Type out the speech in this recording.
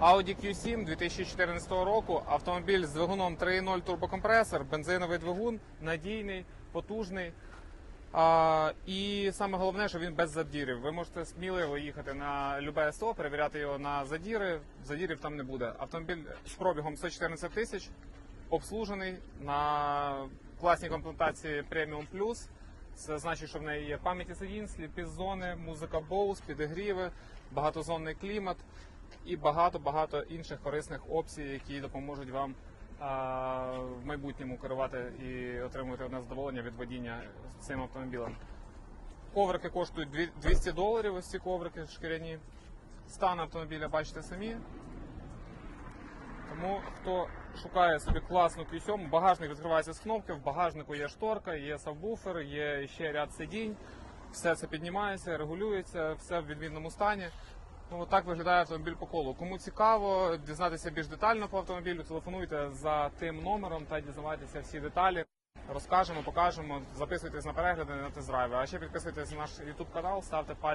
Audi Q7 2014 року. Автомобіль з двигуном 3.0 турбокомпресор, бензиновий двигун, надійний, потужний. А, і саме головне, що він без задірів. Ви можете сміливо їхати на любе СТО, перевіряти його на задіри. Задірів там не буде. Автомобіль з пробігом 114 тисяч, обслужений на класній комплектації Premium Plus. Це значить, що в неї є пам'яті сидінь, сліпі зони, музика Bose, підігріви, багатозонний клімат і багато-багато інших корисних опцій, які допоможуть вам в майбутньому керувати і отримувати одне задоволення від водіння цим автомобілем. Коврики коштують 200 доларів, ось ці коврики шкіряні. Стан автомобіля бачите самі. Тому хто шукає собі класну Q7, багажник відкривається з кнопки, в багажнику є шторка, є сабвуфер, є ще ряд сидінь. Все це піднімається, регулюється, все в відмінному стані. Ну, так виглядає автомобіль по колу. Кому цікаво дізнатися більш детально по автомобілю, телефонуйте за тим номером та дізнавайтеся всі деталі. Розкажемо, покажемо, записуйтесь на перегляди на тест-драйви. А ще підписуйтесь на наш YouTube канал, ставте пальці.